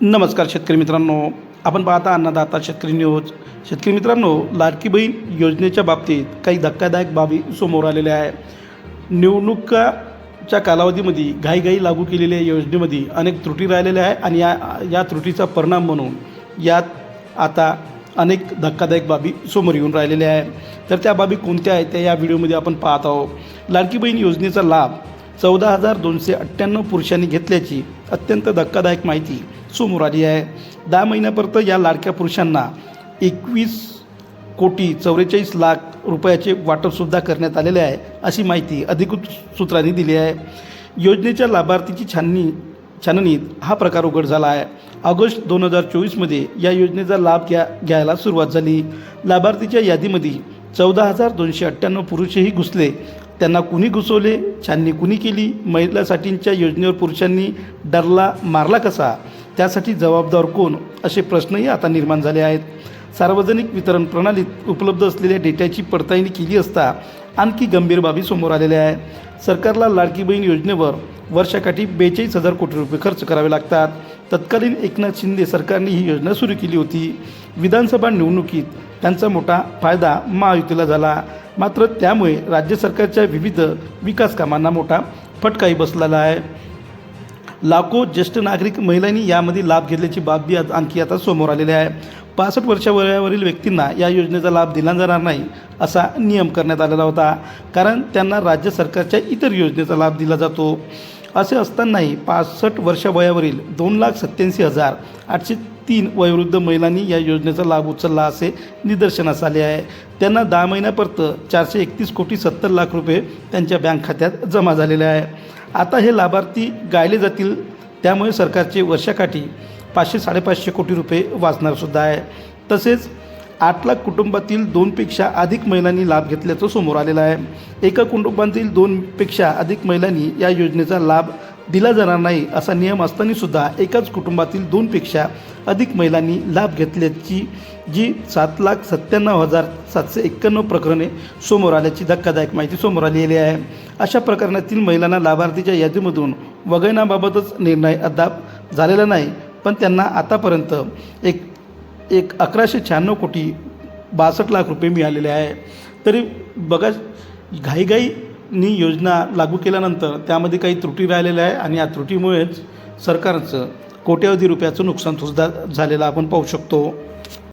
नमस्कार शेतकरी मित्रांनो. आपण पाहता अन्नदाता शेतकरी न्यूज. शेतकरी मित्रांनो लाडकी बहीण योजनेच्या बाबतीत काही धक्कादायक बाबी समोर आलेल्या आहे निवडणुकाच्या कालावधीमध्ये घाईघाई लागू केलेल्या योजनेमध्ये अनेक त्रुटी राहिलेल्या आहे आणि या या त्रुटीचा परिणाम म्हणून यात आता अनेक धक्कादायक बाबी समोर येऊन राहिलेल्या आहे तर त्या बाबी कोणत्या आहेत त्या या व्हिडिओमध्ये आपण पाहत आहोत. लाडकी बहीण योजनेचा लाभ चौदा हजार दोनशे अठ्ठ्याण्णव पुरुषांनी घेतल्याची अत्यंत धक्कादायक माहिती समोर आली आहे. दहा महिन्यापर्यंत या लाडक्या पुरुषांना एकवीस कोटी चौवेचाळीस लाख रुपयाचे वाटपसुद्धा करण्यात आलेले आहे अशी माहिती अधिकृत सूत्रांनी दिली आहे. योजनेच्या लाभार्थीची छाननी छाननीत हा प्रकार उघड झाला आहे. ऑगस्ट दोन हजार चोवीसमध्ये या योजनेचा लाभ घ्या घ्यायला सुरुवात झाली. लाभार्थीच्या यादीमध्ये चौदा हजार दोनशे अठ्ठ्याण्णव पुरुषही घुसले. त्यांना कुणी घुसवले? छाननी कुणी केली? महिलासाठींच्या योजनेवर पुरुषांनी डरला मारला कसा? त्यासाठी जबाबदार कोण असे प्रश्नही आता निर्माण झाले आहेत. सार्वजनिक वितरण प्रणालीत उपलब्ध असलेल्या डेटाची पडताळणी केली असता आणखी गंभीर बाबी समोर आलेल्या आहे सरकारला लाडकी बहीण योजनेवर वर्षाकाठी बेचाळीस हजार कोटी रुपये खर्च करावे लागतात. तत्कालीन एकनाथ शिंदे सरकारने ही योजना सुरू केली होती. विधानसभा निवडणुकीत त्यांचा मोठा फायदा महायुतीला झाला. मात्र त्यामुळे राज्य सरकारच्या विविध विकास कामांना मोठा फटकाही बसलेला आहे. लाखो ज्येष्ठ नागरिक महिलांनी यामध्ये लाभ घेतल्याची बाबी आज आणखी आता समोर आलेली आहे. पासष्ट वर्षा वयावरील व्यक्तींना या योजनेचा लाभ दिला जाणार नाही असा नियम करण्यात आलेला होता. कारण त्यांना राज्य सरकारच्या इतर योजनेचा लाभ दिला जातो. असे असतानाही पासष्ट वर्ष वयावरील दोन लाख सत्याऐंशी हजार आठशे तीन वयोवृद्ध महिलांनी या योजनेचा लाभ उचलला असे निदर्शनास आले आहे. त्यांना दहा महिन्यापर्यंत चारशे एकतीस कोटी सत्तर लाख रुपये त्यांच्या बँक खात्यात जमा झालेले आहे. आता हे लाभार्थी गायले जातील त्यामुळे सरकारचे वर्षाकाठी पाचशे साडेपाचशे कोटी रुपये वाचणारसुद्धा आहे. तसेच आठ लाख कुटुंबातील दोनपेक्षा अधिक महिलांनी लाभ घेतल्याचं समोर आलेलं आहे. एका कुटुंबातील दोनपेक्षा अधिक महिलांनी या योजनेचा लाभ दिला जाणार नाही असा नियम असतानासुद्धा एकाच कुटुंबातील दोनपेक्षा अधिक महिलांनी लाभ घेतल्याची जी सात लाख सत्त्याण्णव हजार सातशे एक्क्याण्णव प्रकरणे समोर आल्याची धक्कादायक माहिती समोर आलेली आहे. अशा प्रकरणातील महिलांना लाभार्थीच्या यादीमधून वगळण्याबाबतच निर्णय अद्याप झालेला नाही पण त्यांना आतापर्यंत एक एक अकराशे शहाण्णव कोटी बासष्ट लाख रुपये मिळालेले आहे. तरी बघा घाईघाई नी योजना लागू केल्यानंतर त्यामध्ये काही त्रुटी राहिलेल्या आहे आणि या त्रुटीमुळेच सरकारचं कोट्यावधी रुपयाचं नुकसानसुद्धा झालेलं आपण पाहू शकतो.